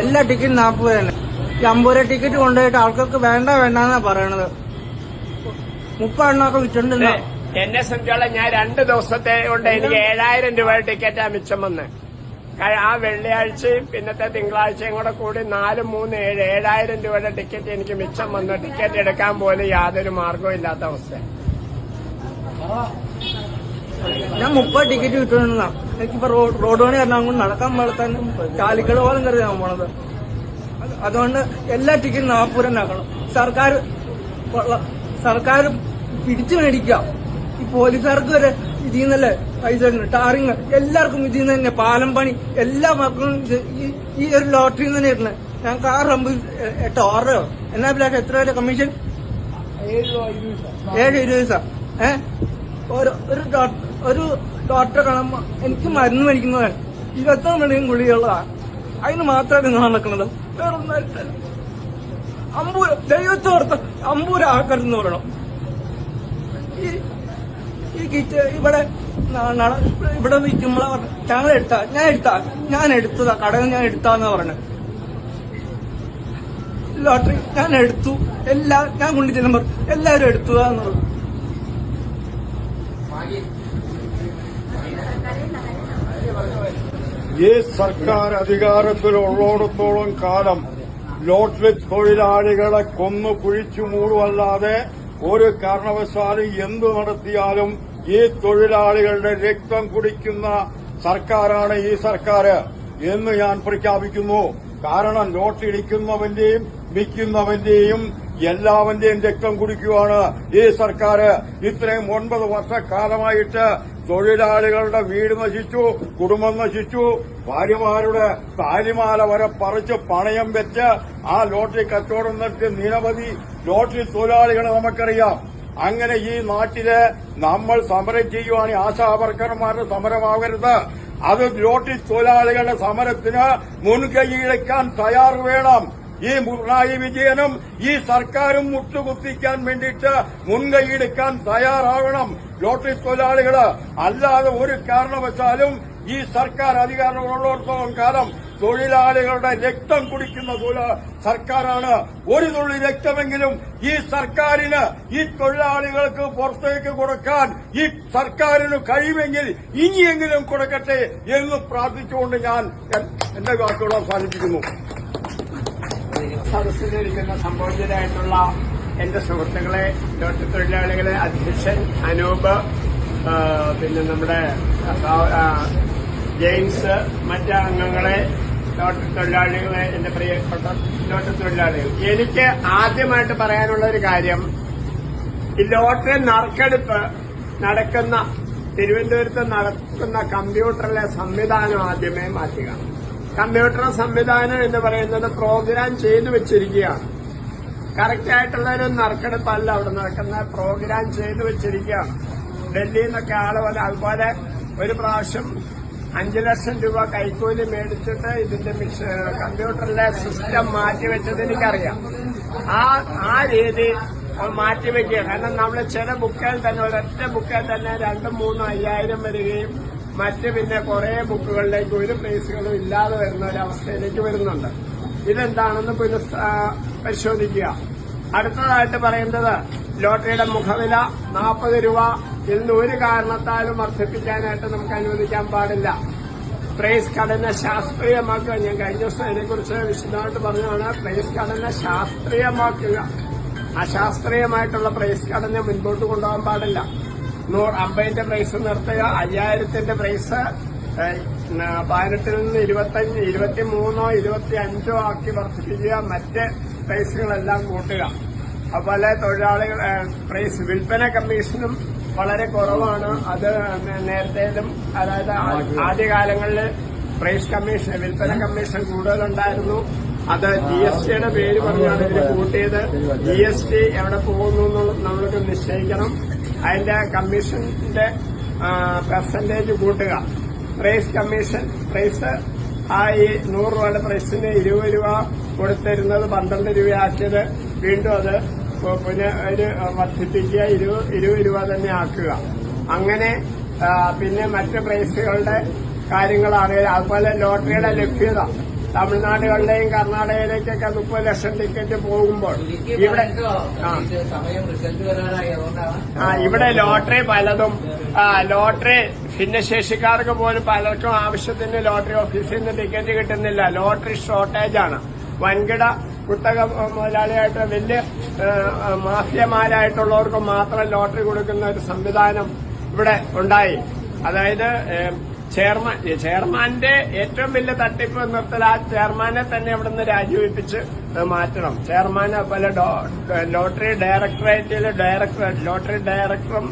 എല്ലാ ടിക്കറ്റും നാൽപ്പത് തന്നെ. ഈ അമ്പത് രൂപ ടിക്കറ്റ് കൊണ്ടുപോയിട്ട് ആൾക്കാർക്ക് വേണ്ട വേണ്ട എന്നാ പറയണത് മുപ്പതെണ്ണൊക്കെ വിറ്റുണ്ടല്ലോ എന്നെ സംബന്ധിച്ചോളം ഞാൻ രണ്ട് ദിവസത്തെ കൊണ്ട് എനിക്ക് ഏഴായിരം രൂപ ടിക്കറ്റാ മിച്ചം വന്ന്. ആ വെള്ളിയാഴ്ചയും പിന്നത്തെ തിങ്കളാഴ്ചയും കൂടെ കൂടി നാല് മൂന്ന് ഏഴ് ഏഴായിരം രൂപയുടെ ടിക്കറ്റ് എനിക്ക് മിച്ചം വന്ന്. ടിക്കറ്റ് എടുക്കാൻ പോലും യാതൊരു മാർഗവും ഇല്ലാത്ത അവസ്ഥ ഞാൻ മുപ്പത് ടിക്കറ്റ് കിട്ടുന്ന എനിക്കിപ്പോ റോഡ് പണി കാരണം അങ്ങോട്ട് നടക്കാൻ വളർത്താൻ ചാലിക്കട പോലും കയറി ഞാൻ പോണത്. അതുകൊണ്ട് എല്ലാ ടിക്കറ്റും നാൽപ്പത് രൂപ ആക്കണം. സർക്കാർ സർക്കാർ പിടിച്ചു മേടിക്കുക. ഈ പോലീസുകാർക്ക് വരെ ഇതിൽ നിന്നല്ലേ പൈസ. ടാറിങ് എല്ലാവർക്കും ഇതിൽ നിന്ന് തന്നെ. പാലം പണി എല്ലാ മക്കളും ഈ- ഒരു ലോട്ടറിയിൽ നിന്ന് തന്നെ കിട്ടുന്നത് ഞങ്ങൾക്ക് ആറ് അമ്പത് എട്ടോ ആറോ. എന്നാ പിന്നെ എത്ര വരെ കമ്മീഷൻ ഏഴ് ഇരുപത് ദിവസം ഏഹ് ഒരു ഒരു ഡോക്ടർ ഒരു ഡോക്ടറെ കാണുമ്പോ എനിക്ക് മരുന്ന് മേടിക്കുന്നത് ഇരുപത്തൊന്ന് മണിയും ഗുളികളാണ് അതിന് മാത്രമേ നിങ്ങൾ നടക്കുന്നത്. വേറൊന്നായിട്ട്. അമ്പൂര് ദൈവത്തോർത്ത് അമ്പൂര് ആക്കരുന്ന് പറയണം. ഈ കിറ്റ് ഇവിടെ ഇവിടെ നിൽക്കുമ്പോൾ ഞങ്ങൾ എടുത്താ ഞാൻ എടുത്ത ഞാൻ എടുത്തതാ കടകൾ ഞാൻ എടുത്താന്ന് പറഞ്ഞു. ലോട്ടറി ഞാൻ എടുത്തു. എല്ലാ ഞാൻ കൊണ്ടു ചെല്ലുമ്പോൾ എല്ലാവരും എടുത്തതാന്ന് പറഞ്ഞു. ഈ സർക്കാർ അധികാരത്തിലുള്ളിടത്തോളം കാലം ലോട്ടറി തൊഴിലാളികളെ കൊന്നു കുഴിച്ചു മൂടുമല്ലാതെ ഒരു കാരണവശാലും എന്തു നടത്തിയാലും ഈ തൊഴിലാളികളുടെ രക്തം കുടിക്കുന്ന സർക്കാരാണ് ഈ സർക്കാർ എന്ന് ഞാൻ പ്രഖ്യാപിക്കുന്നു. കാരണം ലോട്ടറി ഇടിക്കുന്നവന്റെയും വിൽക്കുന്നവന്റെയും എല്ലാവന്റെയും രക്തം കുടിക്കുവാണ് ഈ സർക്കാർ. ഇത്രയും ഒൻപത് വർഷക്കാലമായിട്ട് തൊഴിലാളികളുടെ വീട് നശിച്ചു കുടുംബം നശിച്ചു. ഭാര്യമാരുടെ താലിമാല വരെ പറിച്ച് പണയം വെച്ച് ആ ലോട്ടറി കച്ചവടം നടത്തിയ നിരവധി ലോട്ടറി തൊഴിലാളികളെ നമുക്കറിയാം. അങ്ങനെ ഈ നാട്ടിൽ നമ്മൾ സമരം ചെയ്യുവാണെങ്കിൽ ആശാവർക്കർമാരുടെ സമരമാകരുത്. അത് ലോട്ടറി തൊഴിലാളികളുടെ സമരത്തിന് മുൻകൈയെടുക്കാൻ തയ്യാറ് വേണം. ഈ പിണറായി വിജയനും ഈ സർക്കാരും മുട്ടുകുത്തിക്കാൻ വേണ്ടിയിട്ട് മുൻകൈയെടുക്കാൻ തയ്യാറാവണം. ലോട്ടറി തൊഴിലാളികൾ അല്ലാതെ ഒരു കാരണവശാലും ഈ സർക്കാർ അധികാരമുള്ളിടത്തോളം കാലം തൊഴിലാളികളുടെ രക്തം കുടിക്കുന്ന സർക്കാരാണ്. ഒരു തുള്ളി രക്തമെങ്കിലും ഈ സർക്കാരിന് ഈ തൊഴിലാളികൾക്ക് പുറത്തേക്ക് കൊടുക്കാൻ ഈ സർക്കാരിന് കഴിയുമെങ്കിൽ ഇനിയെങ്കിലും കൊടുക്കട്ടെ എന്ന് പ്രാർത്ഥിച്ചുകൊണ്ട് ഞാൻ എന്റെ വാക്കുകൾ അവസാനിപ്പിക്കുന്നു. സദസ്സിലിരിക്കുന്ന സംബോധിതരായിട്ടുള്ള എന്റെ സുഹൃത്തുക്കളെ ഡോക്ടർ തൊഴിലാളികളെ അധ്യക്ഷൻ അനൂപ് പിന്നെ നമ്മുടെ ജെയിംസ് മറ്റ് അംഗങ്ങളെ ഡോക്ടർ തൊഴിലാളികളെ എന്റെ പ്രിയപ്പെട്ട ലോട്ടറി തൊഴിലാളികൾ. എനിക്ക് ആദ്യമായിട്ട് പറയാനുള്ള ഒരു കാര്യം ഈ ലോട്ടറി നറുക്കെടുപ്പ് നടക്കുന്ന തിരുവനന്തപുരത്ത് നടക്കുന്ന കമ്പ്യൂട്ടറിലെ സംവിധാനം ആദ്യമേ മാറ്റുക. കമ്പ്യൂട്ടർ സംവിധാനം എന്ന് പറയുന്നത് പ്രോഗ്രാം ചെയ്തു വെച്ചിരിക്കുകയാണ്. കറക്റ്റ് ആയിട്ടുള്ള ഒരു നറുക്കെടുപ്പല്ല അവിടെ നടക്കുന്ന പ്രോഗ്രാം ചെയ്തു വെച്ചിരിക്കുകയാണ്. ഡൽഹിയിൽ നിന്നൊക്കെ ആൾ പോലെ അതുപോലെ ഒരു പ്രാവശ്യം അഞ്ചു ലക്ഷം രൂപ കൈക്കൂലി മേടിച്ചിട്ട് ഇതിന്റെ മിഷ- കമ്പ്യൂട്ടറിലെ സിസ്റ്റം മാറ്റിവെച്ചത് എനിക്കറിയാം. ആ ആ രീതി മാറ്റിവെക്കുക കാരണം നമ്മൾ ചില ബുക്കിൽ തന്നെ ഒരൊറ്റ ബുക്കിൽ തന്നെ രണ്ടും മൂന്നും അയ്യായിരം വരികയും മറ്റ് പിന്നെ കുറെ ബുക്കുകളിലേക്ക് ഒരു പ്രൈസുകളും ഇല്ലാതെ വരുന്ന ഒരവസ്ഥയിലേക്ക് വരുന്നുണ്ട്. ഇതെന്താണെന്ന് പുനഃ പരിശോധിക്കുക. അടുത്തതായിട്ട് പറയുന്നത് ലോട്ടറിയുടെ മുഖവില നാൽപ്പത് രൂപ. ഇന്ന് ഒരു കാരണത്താലും വർദ്ധിപ്പിക്കാനായിട്ട് നമുക്ക് അനുവദിക്കാൻ പാടില്ല. പ്രൈസ് ഘടന ശാസ്ത്രീയമാക്കുക. ഞാൻ കഴിഞ്ഞ ദിവസം അതിനെക്കുറിച്ച് വിശദമായിട്ട് പറഞ്ഞതാണ്. പ്രൈസ് ഘടന ശാസ്ത്രീയമാക്കുക. അശാസ്ത്രീയമായിട്ടുള്ള പ്രൈസ് ഘടന മുൻപോട്ട് കൊണ്ടുപോകാൻ പാടില്ല. അമ്പതിന്റെ പ്രൈസ് നിർത്തുക. അയ്യായിരത്തിന്റെ പ്രൈസ് പതിനെട്ടിൽ നിന്ന് ഇരുപത്തഞ്ച് ഇരുപത്തിമൂന്നോ ഇരുപത്തി അഞ്ചോ ആക്കി വർദ്ധിപ്പിക്കുക. മറ്റ് പ്രൈസുകളെല്ലാം കൂട്ടുക. അതുപോലെ തൊഴിലാളികൾ പ്രൈസ് വിൽപ്പന കമ്മീഷനും വളരെ കുറവാണ്. അത് നേരത്തേലും അതായത് ആദ്യകാലങ്ങളിൽ പ്രൈസ് കമ്മീഷൻ വിൽപ്പന കമ്മീഷൻ കൂടുതലുണ്ടായിരുന്നു. അത് ജി എസ് ടിയുടെ പേര് പറഞ്ഞാണ് ഇതിന് കൂട്ടിയത്. ജി എസ് ടി എവിടെ പോകുന്നു നമ്മൾക്ക് നിശ്ചയിക്കണം. അതിന്റെ കമ്മീഷന്റെ പെർസെന്റേജ് കൂട്ടുക. പ്രൈസ് കമ്മീഷൻ പ്രൈസ് ആ ഈ നൂറ് രൂപയുടെ പ്രൈസിന് ഇരുപത് രൂപ കൊടുത്തിരുന്നത് പന്ത്രണ്ട് രൂപയാക്കിയത്. വീണ്ടും അത് പിന്നെ ഒരു വർദ്ധിപ്പിക്കുക ഇരുപത് ഇരുപത് രൂപ തന്നെ ആക്കുക. അങ്ങനെ പിന്നെ മറ്റ് പ്രൈസുകളുടെ കാര്യങ്ങളാണെങ്കിൽ അതുപോലെ ലോട്ടറിയുടെ ലഭ്യത. തമിഴ്നാടുകളിലെയും കർണാടകയിലേക്കൊക്കെ മുപ്പത് ലക്ഷം ടിക്കറ്റ് പോകുമ്പോൾ ഇവിടെ ആ. ഇവിടെ ലോട്ടറി പലതും ലോട്ടറി ഭിന്നശേഷിക്കാർക്ക് പോലും പലർക്കും ആവശ്യത്തിന് ലോട്ടറി ഓഫീസിൽ നിന്ന് ടിക്കറ്റ് കിട്ടുന്നില്ല. ലോട്ടറി ഷോർട്ടേജ് ആണ് വൻകിട കുത്തക മുതലാളിയായിട്ട് വലിയ മാഫിയമാരായിട്ടുള്ളവർക്ക് മാത്രം ലോട്ടറി കൊടുക്കുന്ന ഒരു സംവിധാനം ഇവിടെ ഉണ്ടായി. അതായത് ചെയർമാൻ ചെയർമാന്റെ ഏറ്റവും വലിയ തട്ടിപ്പ് നിർത്തൽ ആ ചെയർമാനെ തന്നെ ഇവിടെ നിന്ന് രാജിവെപ്പിച്ച് മാറ്റണം. ചെയർമാനെ പല ലോട്ടറി ഡയറക്ടറേറ്റിലെ ഡയറക്ടർ ലോട്ടറി ഡയറക്ടറും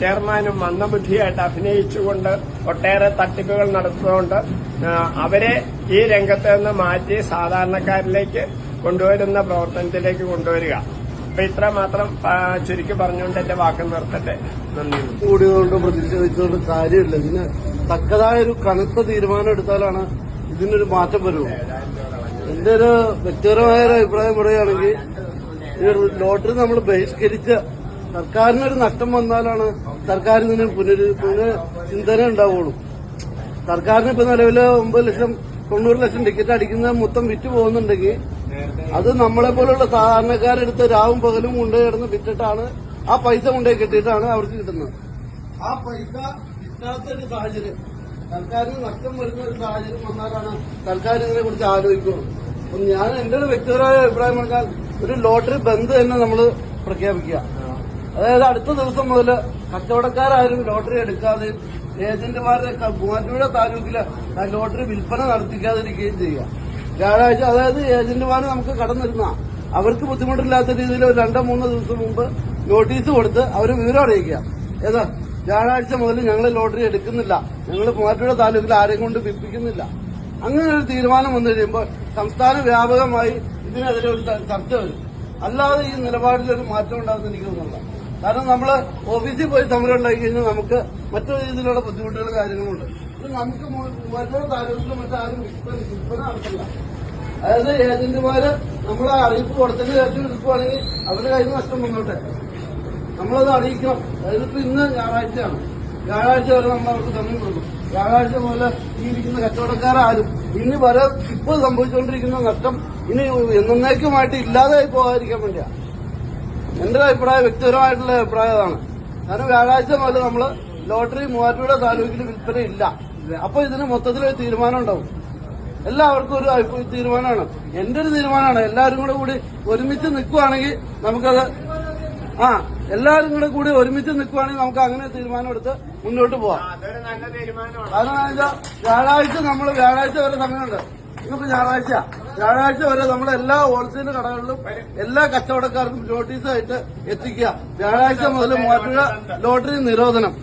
ചെയർമാനും മന്ദബുദ്ധിയായിട്ട് അഭിനയിച്ചുകൊണ്ട് ഒട്ടേറെ തട്ടിപ്പുകൾ നടത്തുന്നതുകൊണ്ട് അവരെ ഈ രംഗത്ത് നിന്ന് മാറ്റി സാധാരണക്കാരിലേക്ക് കൊണ്ടുവരുന്ന പ്രവർത്തനത്തിലേക്ക് കൊണ്ടുവരിക. അപ്പൊ ഇത്ര മാത്രം ചുരുക്കി പറഞ്ഞുകൊണ്ട് എന്റെ വാക്ക് നിർത്തട്ടെ. നന്ദി. കൂടിയതുകൊണ്ട് പ്രതിഷേധിച്ചുകൊണ്ട് കാര്യമില്ല. ഇതിന് തക്കതായ ഒരു കനത്ത തീരുമാനം എടുത്താലാണ് ഇതിനൊരു മാറ്റം വരുള്ളൂ. എന്റെ ഒരു വ്യക്തിപരമായ ഒരു അഭിപ്രായം പറയുകയാണെങ്കിൽ ലോട്ടറി നമ്മൾ ബഹിഷ്കരിച്ച സർക്കാരിനൊരു നഷ്ടം വന്നാലാണ് സർക്കാരിന് പുനരു പുനഃചിന്തന ഉണ്ടാവുള്ളൂ. സർക്കാരിന് ഇപ്പൊ നിലവിൽ ഒമ്പത് ലക്ഷം തൊണ്ണൂറ് ലക്ഷം ടിക്കറ്റ് അടിക്കുന്ന മൊത്തം വിറ്റ് പോകുന്നുണ്ടെങ്കിൽ അത് നമ്മളെ പോലുള്ള സാധാരണക്കാരെടുത്ത് രാവും പകലും കൊണ്ടുപോയി കിടന്ന് വിറ്റിട്ടാണ് ആ പൈസ കൊണ്ടുപോയി കിട്ടിയിട്ടാണ് അവർക്ക് കിട്ടുന്നത്. ആ പൈസ കിട്ടാത്ത ഒരു സാഹചര്യം. സർക്കാരിന് നഷ്ടം വരുന്ന ഒരു സാഹചര്യം വന്നാലാണ് സർക്കാർ ഇതിനെ കുറിച്ച് ആലോചിക്കുന്നത് ഞാൻ എന്റെ ഒരു വ്യക്തിപരമായ അഭിപ്രായം പറഞ്ഞാൽ ഒരു ലോട്ടറി ബന്ദ് തന്നെ നമ്മൾ പ്രഖ്യാപിക്കുക. അതായത് അടുത്ത ദിവസം മുതൽ കച്ചവടക്കാരും ലോട്ടറി എടുക്കാതെ ഏജന്റുമാരുടെ മൂവാറ്റുപുഴ താലൂക്കിലെ ലോട്ടറി വിൽപ്പന നടത്തിക്കാതിരിക്കുകയും ചെയ്യുക. വ്യാഴാഴ്ച അതായത് ഏജന്റുമാർ നമുക്ക് കടന്നിരുന്ന. അവർക്ക് ബുദ്ധിമുട്ടില്ലാത്ത രീതിയിൽ ഒരു രണ്ടോ മൂന്നോ ദിവസം മുമ്പ് നോട്ടീസ് കൊടുത്ത് അവർ വിവരം അറിയിക്കുക. ഏതാ? വ്യാഴാഴ്ച മുതൽ ഞങ്ങൾ ലോട്ടറി എടുക്കുന്നില്ല. ഞങ്ങൾ മൂവാറ്റുപുഴ താലൂക്കിൽ ആരെയും കൊണ്ട് വിപ്പിക്കുന്നില്ല അങ്ങനെ ഒരു തീരുമാനം വന്നു കഴിയുമ്പോൾ സംസ്ഥാന വ്യാപകമായി ഇതിനെതിരെ ഒരു ചർച്ച വരും. അല്ലാതെ ഈ നിലപാടിലൊരു മാറ്റം ഉണ്ടാകുന്ന എനിക്ക് തോന്നുന്നില്ല. കാരണം നമ്മൾ ഓഫീസിൽ പോയി സമരം ഉണ്ടാക്കി കഴിഞ്ഞാൽ നമുക്ക് മറ്റു രീതിയിലുള്ള ബുദ്ധിമുട്ടുകളും കാര്യങ്ങളുണ്ട് നമുക്ക് മറ്റൊരു താലൂക്കിലും മറ്റാരും നടത്തില്ല അതായത് ഏജന്റുമാര് നമ്മളെ അറിയിപ്പ് കൊടുത്തതിന് ശേഷം എടുക്കുവാണെങ്കിൽ അവരുടെ കയ്യിൽ നഷ്ടം വന്നോട്ടെ. നമ്മളത് അറിയിക്കണം. അതായത് ഇപ്പൊ ഇന്ന് ഞായറാഴ്ചയാണ്. വ്യാഴാഴ്ച വരെ നമ്മൾ അവർക്ക് സമയം കൊടുക്കും. വ്യാഴാഴ്ച പോലെ ഈ ഇരിക്കുന്ന കച്ചവടക്കാരും ഇനി വരെ ഇപ്പോൾ സംഭവിച്ചുകൊണ്ടിരിക്കുന്ന നഷ്ടം ഇനി എന്നേക്കുമായിട്ട് ഇല്ലാതായി പോകാതിരിക്കാൻ വേണ്ടിയാ. എന്റെ അഭിപ്രായം വ്യക്തിപരമായിട്ടുള്ള അഭിപ്രായം അതാണ്. കാരണം വ്യാഴാഴ്ച മുതൽ നമ്മൾ ലോട്ടറി മൂവാറ്റുപുഴ താലൂക്കിൽ വിൽപ്പന ഇല്ല അപ്പൊ ഇതിന് മൊത്തത്തിലൊരു തീരുമാനം ഉണ്ടാവും എല്ലാവർക്കും ഒരു തീരുമാനമാണ്. എന്റെ ഒരു തീരുമാനമാണ്. എല്ലാവരും കൂടെ കൂടി ഒരുമിച്ച് നിൽക്കുവാണെങ്കിൽ നമുക്കത് ആ എല്ലാവരും കൂടെ കൂടി ഒരുമിച്ച് നിൽക്കുവാണെങ്കിൽ നമുക്ക് അങ്ങനെ തീരുമാനം എടുത്ത് മുന്നോട്ട് പോവാം. കാരണം വ്യാഴാഴ്ച നമ്മൾ വ്യാഴാഴ്ച വരെ സമയമുണ്ട്. ഇന്നിപ്പോ ഞായറാഴ്ച. വ്യാഴാഴ്ച വരെ നമ്മൾ എല്ലാ ഹോൾസെയിൽ കടകളിലും എല്ലാ കച്ചവടക്കാർക്കും നോട്ടീസായിട്ട് എത്തിക്കുക. വ്യാഴാഴ്ച മുതൽ മൂവാറ്റുപുഴ ലോട്ടറി നിരോധനം.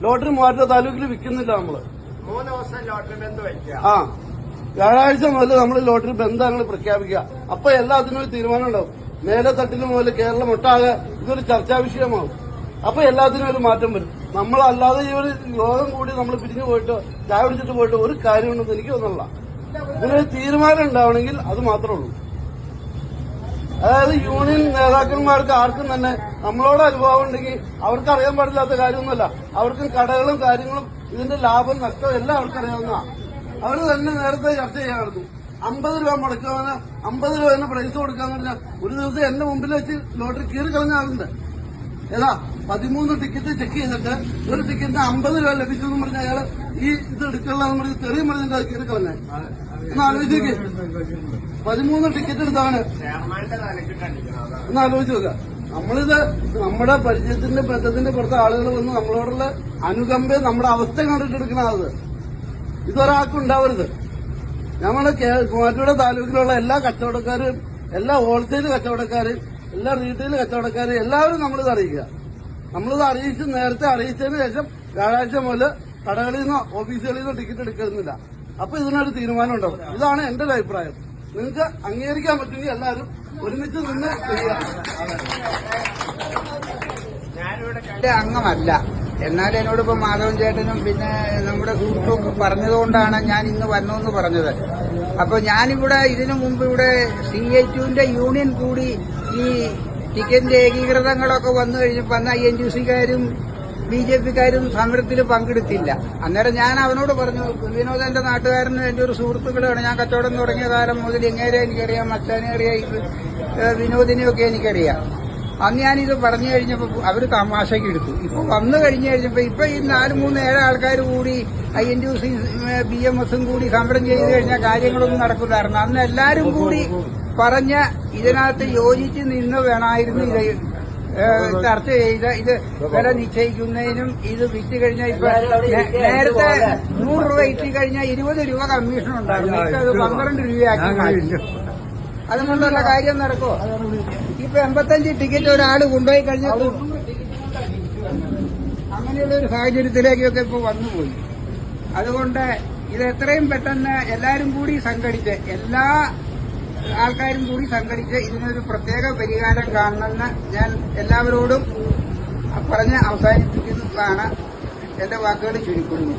ലോട്ടറി മൂവാറ്റുപുഴ താലൂക്കിൽ വിൽക്കുന്നില്ല നമ്മൾ. മൂന്ന് ദിവസം ലോട്ടറി ബന്ധ് വയ്ക്കുക. ആ. വ്യാഴാഴ്ച മുതൽ നമ്മൾ ലോട്ടറി ബന്ധങ്ങൾ പ്രഖ്യാപിക്കുക. അപ്പൊ എല്ലാത്തിനും ഒരു തീരുമാനം ഉണ്ടാവും. മേലെ തട്ടിന് മുതൽ കേരളം ഒട്ടാകെ ഇതൊരു ചർച്ചാ വിഷയമാവും. അപ്പൊ എല്ലാത്തിനും ഒരു മാറ്റം വരും. നമ്മളല്ലാതെ ഈ ഒരു യോഗം കൂടി നമ്മൾ പിരിഞ്ഞു പോയിട്ട് ചായ പിടിച്ചിട്ട് പോയിട്ട് ഒരു കാര്യമുണ്ടെന്ന് എനിക്ക് തോന്നുന്നില്ല. ഇതിനൊരു തീരുമാനം ഉണ്ടാവണമെങ്കിൽ അത് മാത്രമേ ഉള്ളൂ. അതായത് യൂണിയൻ നേതാക്കന്മാർക്ക് ആർക്കും തന്നെ നമ്മളോട് അനുഭവം ഉണ്ടെങ്കിൽ അവർക്ക് അറിയാൻ പാടില്ലാത്ത കാര്യമൊന്നുമല്ല. അവർക്കും കടകളും കാര്യങ്ങളും ഇതിന്റെ ലാഭം നഷ്ടം എല്ലാം അവർക്ക് അറിയാവുന്ന അവർ തന്നെ നേരത്തെ ചർച്ച ചെയ്യാറുണ്ട് അമ്പത് രൂപ മുടക്കാന്ന് അമ്പത് രൂപ തന്നെ പ്രൈസ് കൊടുക്കാന്ന് പറഞ്ഞാൽ ഒരു ദിവസം എന്റെ മുമ്പിൽ വെച്ച് ലോട്ടറി കീറി കളഞ്ഞ ആളുണ്ട്. ഏതാ പതിമൂന്ന് ടിക്കറ്റ് ചെക്ക് ചെയ്തിട്ട് ഒരു ടിക്കറ്റിന് അമ്പത് രൂപ ലഭിച്ചു എന്ന് പറഞ്ഞ അയാൾ ഈ ഇത് എടുക്കണമെന്ന് പറഞ്ഞ് ചെറിയ പറഞ്ഞിട്ട് അത് കീറി കളഞ്ഞേ. ഒന്ന് ആലോചിച്ച് പതിമൂന്ന് ടിക്കറ്റ് എടുത്താണ് ഒന്ന് ആലോചിച്ച് നോക്കുക നമ്മളിത് നമ്മുടെ പരിചയത്തിന്റെ ബന്ധത്തിന്റെ പുറത്ത് ആളുകൾ വന്ന് നമ്മളോടുള്ള അനുകമ്പ നമ്മുടെ അവസ്ഥ കണ്ടിട്ടെടുക്കണത് ഇതൊരാൾക്കും ഉണ്ടാവരുത്. നമ്മുടെ മൂവാറ്റുപുഴ താലൂക്കിലുള്ള എല്ലാ കച്ചവടക്കാരും എല്ലാ ഹോൾസെയിൽ കച്ചവടക്കാരും എല്ലാ റീറ്റെയിൽ കച്ചവടക്കാരും എല്ലാവരും നമ്മളിത് അറിയിക്കുക. നമ്മളിത് അറിയിച്ച് നേരത്തെ അറിയിച്ചതിന് ശേഷം വ്യാഴാഴ്ച മുതൽ കടകളിൽ നിന്നോ ഓഫീസുകളിൽ നിന്നോ ടിക്കറ്റ് എടുക്കുന്നില്ല അപ്പൊ ഇതിനൊരു തീരുമാനം ഉണ്ടാവും ഇതാണ് എന്റെ ഒരു അഭിപ്രായം. നിങ്ങൾക്ക് അംഗീകരിക്കാൻ പറ്റുമെങ്കിൽ എല്ലാവരും ഒരുമിച്ച് നിന്ന് അംഗമല്ല. എന്നാൽ ഇപ്പൊ മാധവൻ ചേട്ടനും പിന്നെ നമ്മുടെ സുഹൃത്തും പറഞ്ഞതുകൊണ്ടാണ് ഞാൻ ഇന്ന് വന്നതെന്ന് പറഞ്ഞത്. അപ്പൊ ഞാനിവിടെ ഇതിനു മുമ്പ് ഇവിടെ സി ഐ ടുവിന്റെ യൂണിയൻ കൂടി ഈ ടിക്കറ്റിന്റെ ഏകീകൃതങ്ങളൊക്കെ വന്നു കഴിഞ്ഞപ്പോ അന്ന് ഐ എൻ ടി സിക്കാരും ബി ജെ പിക്കാരും സമരത്തിൽ പങ്കെടുത്തില്ല. അന്നേരം ഞാൻ അവനോട് പറഞ്ഞു വിനോദ് എന്റെ നാട്ടുകാരന് എന്റെ ഒരു സുഹൃത്തുക്കളാണ് ഞാൻ കച്ചവടം തുടങ്ങിയ കാലം മുതൽ ഇങ്ങേരെ എനിക്കറിയാം മച്ചാനെ അറിയാം വിനോദിനെയൊക്കെ എനിക്കറിയാം. അന്ന് ഞാനിത് പറഞ്ഞു കഴിഞ്ഞപ്പോൾ അവർ തമാശയ്ക്ക് എടുത്തു. ഇപ്പൊ വന്നു കഴിഞ്ഞു കഴിഞ്ഞപ്പോ ഇപ്പൊ ഈ നാല് മൂന്ന് ഏഴ് ആൾക്കാർ കൂടി I N C B M എസും കൂടി സമരം ചെയ്തു കഴിഞ്ഞാൽ കാര്യങ്ങളൊന്നും നടക്കില്ലായിരുന്നു അന്ന് എല്ലാരും കൂടി പറഞ്ഞ ഇതിനകത്ത് യോജിച്ച് നിന്ന് വേണമായിരുന്നു ഇത് ചർച്ച ചെയ്ത് ഇത് വില നിശ്ചയിക്കുന്നതിനും ഇത് വിറ്റ് കഴിഞ്ഞാൽ ഇപ്പൊ നേരത്തെ നൂറ് രൂപ ഇറ്റി കഴിഞ്ഞാൽ ഇരുപത് രൂപ കമ്മീഷൻ ഉണ്ടായിരുന്നു. ഇപ്പൊ അത് പന്ത്രണ്ട് രൂപയാക്കി മാറ്റി. അതുകൊണ്ടുള്ള കാര്യം നടക്കുമോ ഇപ്പൊ എൺപത്തഞ്ച് ടിക്കറ്റ് ഒരാൾ കൊണ്ടുപോയി കഴിഞ്ഞാൽ അങ്ങനെയുള്ള ഒരു സാഹചര്യത്തിലേക്കൊക്കെ ഇപ്പൊ വന്നുപോയി അതുകൊണ്ട് ഇത് എത്രയും പെട്ടെന്ന് എല്ലാവരും കൂടി സംഘടിച്ച് എല്ലാ ആൾക്കാരും കൂടി സംഘടിച്ച് ഇതിനൊരു പ്രത്യേക പരിഹാരം കാണണമെന്ന് ഞാൻ എല്ലാവരോടും പറഞ്ഞ് അവസാനിപ്പിക്കുന്നതാണ് എന്റെ വാക്കുകൾ ചുരുക്കുന്നു